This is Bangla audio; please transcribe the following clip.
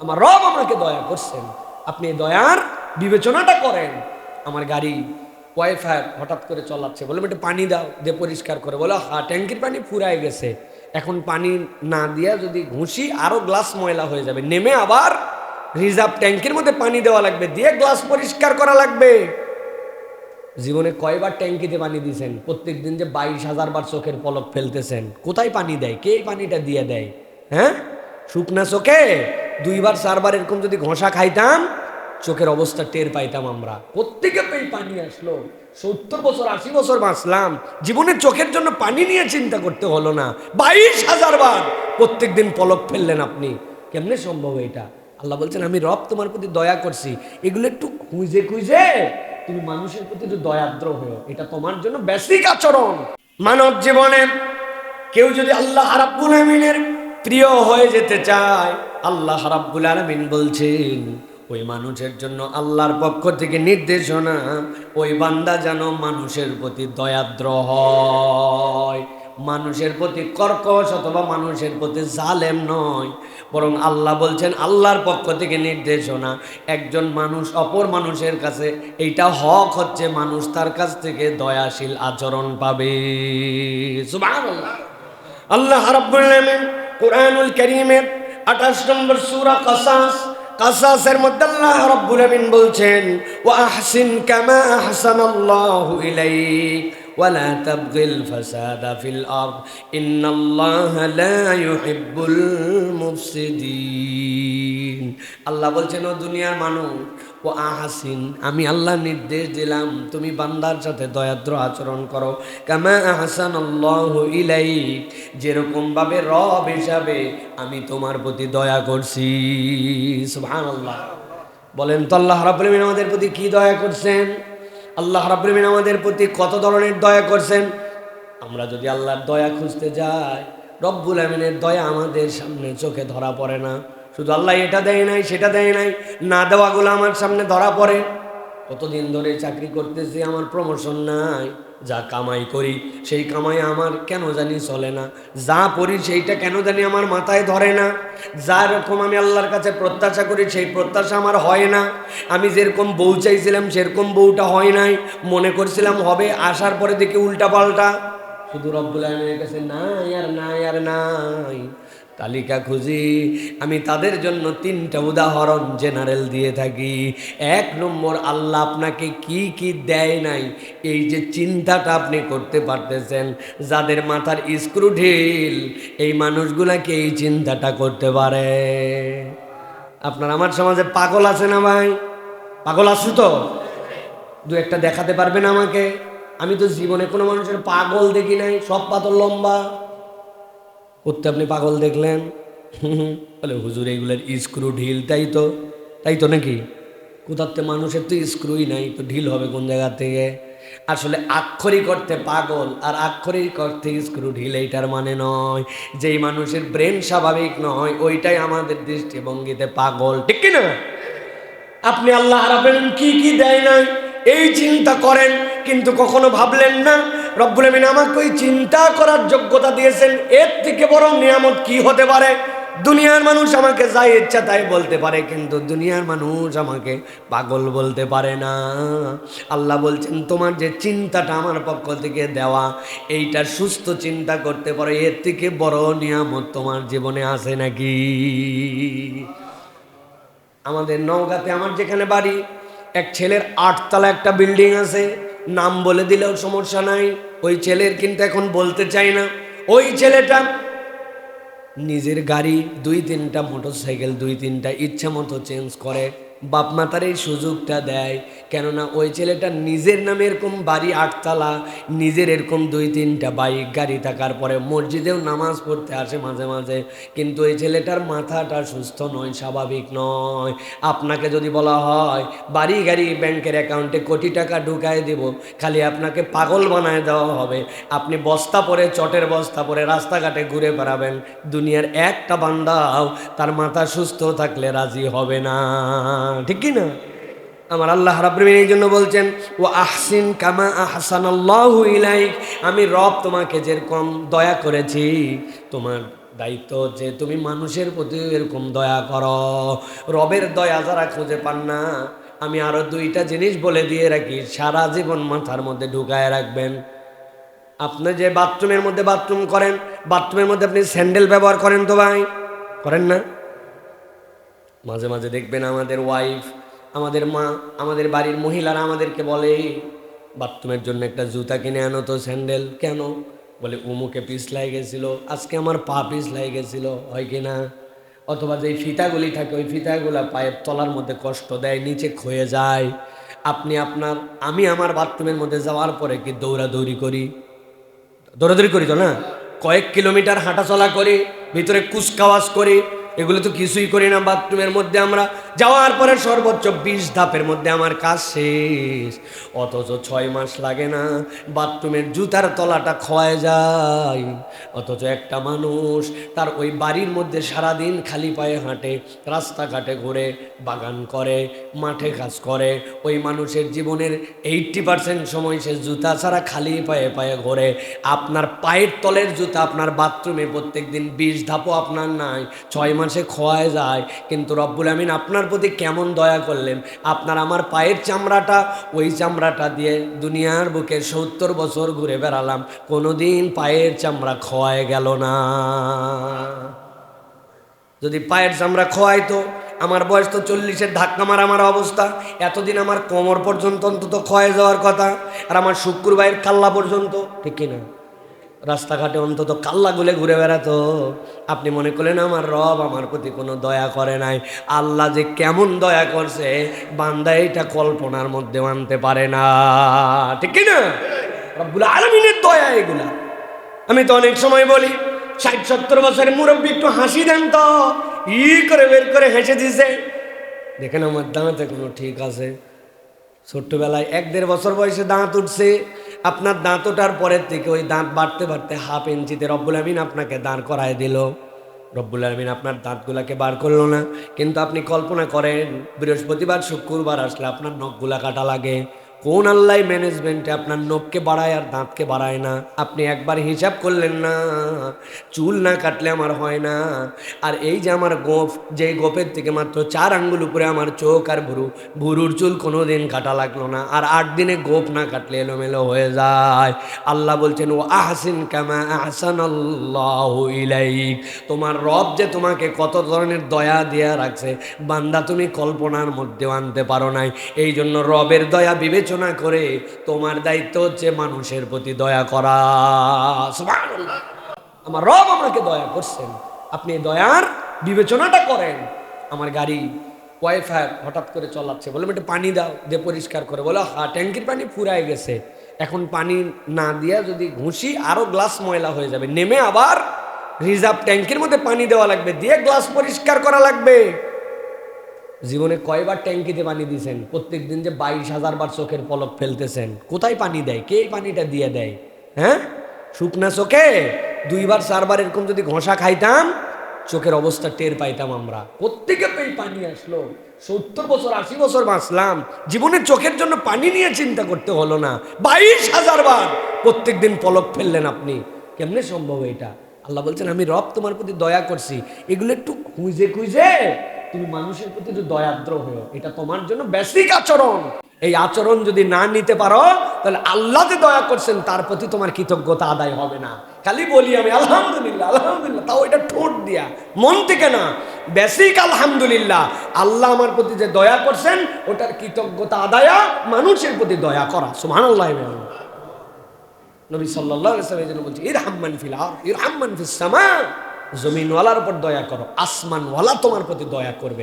আমার রব আমাকে দয়া করছেন। আপনি দয়ার বিবেচনাটা করেন। আমার গাড়ি ওয়াইফাই হঠাৎ করে চলাচ্ছে। বলে একটু পানি দাও, দিয়ে পরিষ্কার করে। বলো হা ট্যাঙ্কির পানি ফুরায় গেছে। এখন পানি না দিয়া যদি ঘুষি আরও গ্লাস ময়লা হয়ে যাবে। নেমে আবার রিজার্ভ ট্যাঙ্কির মধ্যে পানি দেওয়া লাগবে। দিয়ে গ্লাস পরিষ্কার করা লাগবে। জীবনে কয়বার ট্যাঙ্কিতে পানি দিয়েছেন? প্রত্যেক দিন যে বাইশ হাজার বার চোখের পলক ফেলতেছেন। কোথায় পানি দেয়? কে পানিটা দিয়ে দেয়? হ্যাঁ? শুকনা চোখে? দুইবার, চারবার এরকম যদি ঘষা খাইতাম, চোখের অবস্থা টের পাইতাম আমরা। প্রত্যেকে পেয়ে পানি আসলো। সত্তর বছর, আশি বছর বাঁচলাম। জীবনের চোখের জন্য পানি নিয়ে চিন্তা করতে হলো না। বাইশ হাজার বার প্রত্যেক দিন পলক ফেললেন আপনি। কেমনে সম্ভব এটা? আল্লাহ বলছেন, আমি রব তোমার প্রতি দয়া করছি। এগুলো একটু খুঁজে খুঁজে তুমি মানুষের প্রতি একটু দয়াদ্র হয়েও এটা তোমার জন্য বেসিক আচরণ। মানব জীবনে কেউ যদি আল্লাহ রাব্বুল আমিনের প্রিয় হয়ে যেতে চায়। আল্লাহ রাব্বুল আলামিন বলছেন, ওই মানুষের জন্য আল্লাহর পক্ষ থেকে নির্দেশনা, ওই বান্দা যেন মানুষের প্রতি দয়াদ্র হয়। মানুষের প্রতি কর্কশ অথবা মানুষের প্রতি জালেম নয়। বরং আল্লাহ বলছেন, আল্লাহর পক্ষ থেকে নির্দেশনা, একজন মানুষ অপর মানুষের কাছে, এইটা হক হচ্ছে মানুষ তার কাছ থেকে দয়াশীল আচরণ পাবে। আল্লাহ রাব্বুল আলামিন কোরআনুল করিমের 28 নম্বর সুরা কাসাস। কাসাসের মধ্যে আল্লাহ রাব্বুল আমিন বলছেন, ওয়া আহসিন কামা আহসানাল্লাহু ইলাইক। ওয়ালা তাবগিল ফাসাদা ফিল আরদ ইন্নাল্লাহা লা ইউহিব্বুল মুফসিদিন আল্লাহ বলছেন, ও দুনিয়ার মানুষ, ও আহাসিন, আমি আল্লাহ নির্দেশ দিলাম, তুমি বান্দার সাথে দয়াদ্র আচরণ করো। কামা আহসান আল্লাহ ইলাই যেরকমভাবে রব হিসাবে আমি তোমার প্রতি দয়া করছি। সুবহানাল্লাহ। বলেন তো আল্লাহ রাব্বুল আমাদের প্রতি কি দয়া করছেন? আল্লাহ রাবিন আমাদের প্রতি কত ধরনের দয়া করছেন? আমরা যদি আল্লাহর দয়া খুঁজতে যাই, রব্বুল আমিনের দয়া আমাদের সামনে চোখে ধরা পড়ে না। শুধু আল্লাহ এটা দেয় নাই, সেটা দেয় নাই, না দেওয়াগুলো আমার সামনে ধরা পড়ে। কতদিন ধরে চাকরি করতেছি, আমার প্রমোশন নাই। যা কামাই করি, সেই কামাই আমার কেন জানি চলে না। যা পড়ি সেইটা কেন জানি আমার মাথায় ধরে না। যা রকম আমি আল্লাহর কাছে প্রত্যাশা করি, সেই প্রত্যাশা আমার হয় না। আমি যেরকম বউ চাইছিলাম, সেরকম বউটা হয় নাই। মনে করছিলাম হবে, আসার পরে দেখি উল্টা পাল্টা শুধু রব্বুল আলমের কাছে নাই আর নাই আর নাই। তালিকা খুঁজি। আমি তাদের জন্য তিনটা উদাহরণ জেনারেল দিয়ে থাকি। এক নম্বর, আল্লাহ আপনাকে কি কি দেয় নাই? এই যে চিন্তাটা আপনি করতে পারতেছেন, যাদের মাথার স্ক্রু ঢিল, এই মানুষগুলাকে এই চিন্তাটা করতে পারে? আপনার আমার সমাজে পাগল আছে না ভাই? পাগল আছে তো? দু একটা দেখাতে পারবেন আমাকে? আমি তো জীবনে কোনো মানুষের পাগল দেখি নাই, সব পাতর লম্বা। করতে আপনি পাগল দেখলেন? বলে হুজুর, এইগুলোর স্ক্রু ঢিল, তাই তো তাই তো নাকি? কোথাতে মানুষের তো স্ক্রুই নাই, তো ঢিল হবে কোন জায়গা থেকে? আসলে আক্ষরিক করতে পাগল আর আক্ষরিক করতে স্ক্রু ঢিল, এইটার মানে নয় যেই মানুষের ব্রেন স্বাভাবিক নয়, ওইটাই আমাদের দৃষ্টিভঙ্গিতে পাগল, ঠিক কি না? আপনি আল্লাহ রাবেন কি কি দেয় নাই? এই চিন্তা করেন, কিন্তু কখনো ভাবলেন না রব্বুল আমিন আমাকে ওই চিন্তা করার যোগ্যতা দিয়েছেন, এর থেকে বড় নিয়ামত কি হতে পারে? দুনিয়ার মানুষ আমাকে যাই ইচ্ছা তাই বলতে পারে, কিন্তু দুনিয়ার মানুষ আমাকে পাগল বলতে পারে না। আল্লাহ বলছেন, তোমার যে চিন্তাটা আমার পক্ষ থেকে দেওয়া এইটা সুস্থ চিন্তা করতে পারো, এর থেকে বড় নিয়ামত তোমার জীবনে আছে নাকি? আমাদের নওগাঁতে আমার যেখানে বাড়ি, এক ছেলের আটতলা একটা বিল্ডিং আছে। নাম বলে দিলেও সমস্যা নাই। ওই ছেলের কিন্তু এখন বলতে চাই না। ওই ছেলেটা নিজের গাড়ি দুই তিনটা মোটর সাইকেল দুই তিনটা ইচ্ছা মতো চেঞ্জ করে। বাপ মাতার এই সুযোগটা দেয়। কেননা ওই ছেলেটা নিজের নামে এরকম বাড়ি আটতলা, নিজের এরকম দুই তিনটা বাইক, গাড়ি থাকার পরে মসজিদেও নামাজ পড়তে আসে মাঝে মাঝে। কিন্তু ওই ছেলেটার মাথাটা সুস্থ নয়, স্বাভাবিক নয়। আপনাকে যদি বলা হয়, বাড়ি গাড়ি ব্যাংকের অ্যাকাউন্টে কোটি টাকা ঢুকায় দেব, খালি আপনাকে পাগল বানায় দেওয়া হবে। আপনি বস্তা পরে, চটের বস্তা পরে রাস্তাঘাটে ঘুরে বেড়াবেন। দুনিয়ার একটা বান্দাও তার মাথা সুস্থ থাকলে রাজি হবে না। ঠিক কি না? আমার আল্লাহ রাব্বিল এই জন্য বলছেন, ও আহসিন কামা আহসান আল্লাহ আমি রব তোমাকে যেরকম দয়া করেছি, তোমার দায়িত্ব যে তুমি মানুষের প্রতি এরকম দয়া করো। রবের দয়া যারা খুঁজে পান না, আমি আরও দুইটা জিনিস বলে দিয়ে রাখি, সারা জীবন মাথার মধ্যে ঢুকায় রাখবেন। আপনি যে বাথরুমের মধ্যে বাথরুম করেন বাথরুমের মধ্যে আপনি স্যান্ডেল ব্যবহার করেন তো ভাই? করেন না? মাঝে মাঝে দেখবেন আমাদের ওয়াইফ আমাদের মা, আমাদের বাড়ির মহিলারা আমাদেরকে বলে বাথরুমের জন্য একটা জুতা কিনে আনো তো স্যান্ডেল। কেন? বলে, উমুকে পিছলাই গেছিল, আজকে আমার পা পিছলাই গেছিল, হয় কি না? অথবা যে ফিতাগুলি থাকে, ওই ফিতাগুলা পায়ের তলার মধ্যে কষ্ট দেয়, নিচে ক্ষয়ে যায়। আপনি আপনার, আমি আমার বাথরুমের মধ্যে যাওয়ার পরে কি দৌড়াদৌড়ি করি? দৌড়াদৌড়ি করি তো না? কয়েক কিলোমিটার হাঁটাচলা করি, ভিতরে কুচকাওয়াজ করি এগুলো তো কিছুই করি না, বাথরুমের মধ্যে আমরা যাওয়ার পরে সর্বোচ্চ বিশ ধাপের মধ্যে আমার কাজ শেষ। অথচ ছয় মাস লাগে না, বাথরুমের জুতার তলাটা ক্ষয় যায়। অথচ একটা মানুষ তার ওই বাড়ির মধ্যে সারাদিন খালি পায়ে হাঁটে, রাস্তাঘাটে ঘুরে, বাগান করে, মাঠে কাজ করে। ওই মানুষের জীবনের এইট্টি পার্সেন্ট সময় সে জুতা ছাড়া খালি পায়ে পায়ে ঘোরে। আপনার পায়ের তলের জুতা আপনার বাথরুমে প্রত্যেক দিন বিশ ধাপও আপনার নাই, ছয় মাসে খোয়ায় যায়, কিন্তু রব্বুল আমিন আপনার প্রতি কেমন দয়া করলেন? আপনার আমার পায়ের চামড়াটা, ওই চামড়াটা দিয়ে দুনিয়ার বুকে সত্তর বছর ঘুরে বেড়ালাম, কোনোদিন পায়ের চামড়া খোয়ায় গেল না। যদি পায়ের চামড়া খোয়াইতো আমার বয়স তো চল্লিশের ধাক্কা মারা আমার অবস্থা, এতদিন আমার কোমর পর্যন্ত অন্তত ক্ষয়ে যাওয়ার কথা, আর আমার শুক্রবারের কাল্লা পর্যন্ত, ঠিক কিনা? রাস্তাঘাটে অন্তত কাল্লা গুলে ঘুরে বেড়াতো। আপনি মনে করলেন, আমার রব আমার প্রতি কোনো দয়া করে নাই। আল্লাহ যে কেমন দয়া করছে, বান্দা এটা কল্পনার মধ্যে আনতে পারে না। ঠিক কিনা? রব্বুল আলমিনের দয়া এগুলা। আমি তো অনেক সময় বলি, ষাট, সত্তর বছরের মুরব্বী একটু হাসি দেন তো। ই করে বের করে হেসে দিছে। দেখেন আমার দাঁতে কোনো ঠিক আছে। ছোট্টবেলায় এক দেড় বছর বয়সে দাঁত উঠছে। আপনার দাঁত ওঠার পরের থেকে ওই দাঁত বাড়তে বাড়তে হাফ ইঞ্চিতে রব্বুল আমিন আপনাকে দাঁড় করায় দিল। রব্বুল আলমিন আপনার দাঁতগুলাকে বার করল না। কিন্তু আপনি কল্পনা করেন, বৃহস্পতিবার, শুক্রবার আসলে আপনার নখগুলা কাটা লাগে। কোন আল্লাহ ম্যানেজমেন্টে আপনার নখকে বাড়ায় আর দাঁতকে বাড়ায় না? আপনি একবার হিসাব করলেন না, চুল না কাটলে আমার হয় না। আর এই যে আমার গোফ যে গোপের থেকে মাত্র চার আঙ্গুল উপরে আমার চোখ আর ভুরু, ভুরুর চুল কোনো দিন কাটা লাগল না। আর আট দিনে গোপ না কাটলে এলোমেলো হয়ে যায়। আল্লাহ বলছেন ও আহসিন কামা আহসান ইলাইক। তোমার রব যে তোমাকে কত ধরনের দয়া দেয়া রাখছে, বান্দা তুমি কল্পনার মধ্যেও আনতে পারো নাই। এই জন্য রবের দয়া বিবেচনা করে তোমার দায়িত্ব হচ্ছে মানুষের প্রতি দয়া করা। আমার রব আমাকে দয়া করছেন। আপনি দয়ার বিবেচনাটা করেন। আমার গাড়ি ওয়াইফাই হঠাৎ করে চলাচ্ছে। বললাম, একটু পানি দাও দিয়ে পরিষ্কার করে। বলো হা ট্যাঙ্কির পানি ফুরায় গেছে। এখন পানি না দিয়া যদি ঘুষি আরও গ্লাস ময়লা হয়ে যাবে। নেমে আবার রিজার্ভ ট্যাঙ্কির মধ্যে পানি দেওয়া লাগবে। দিয়ে গ্লাস পরিষ্কার করা লাগবে। জীবনে কয়বার ট্যাঙ্কিতে পানি দিয়েছেন প্রত্যেক দিন যে বাইশ হাজার বার চোখের পলক ফেলতেছেন। কোথায় পানি দেয়? কে পানিটা দিয়ে দেয়? হ্যাঁ? শুকনা চোখে? দুইবার, চারবার এরকম যদি ঘষা খাইতাম, চোখের অবস্থা টের পাইতাম আমরা। প্রত্যেকে এই পানি আসলো? সত্তর বছর, আশি বছর বাঁচলাম। জীবনের চোখের জন্য পানি নিয়ে চিন্তা করতে হলো না। বাইশ হাজার বার প্রত্যেক দিন পলক ফেললেন আপনি। কেমনে সম্ভব এটা? আল্লাহ বলছেন, আমি রব তোমার প্রতি দয়া করছি। এগুলো একটু খুঁজে খুঁজে তুমি মানুষের প্রতি একটু দয়াদ্র হয়েও, এটা তোমার জন্য বেসিক আচরণ। এই আচরণ যদি না নিতে পারো, তাহলে আল্লাহ যে দয়া করছেন, তার প্রতি তোমার কৃতজ্ঞতা আদায় হবে না। খালি বলি আমি, আলহামদুলিল্লাহ আলহামদুলিল্লাহ। তাও এটা ঠোঁট দিয়া, মন থেকে না। বেসিক আলহামদুলিল্লাহ, আল্লাহ আমার প্রতি যে দয়া করছেন, ওটার কৃতজ্ঞতা আদায়া মানুষের প্রতি দয়া করা। সুমান আল্লাহ নবী সাল্লাহ বলছে ইর হাম্মান ফিল আর ইর হাম্মান সামা। জমিনওয়ালার উপর দয়া করো আসমানওয়ালা তোমার প্রতি দয়া করবে।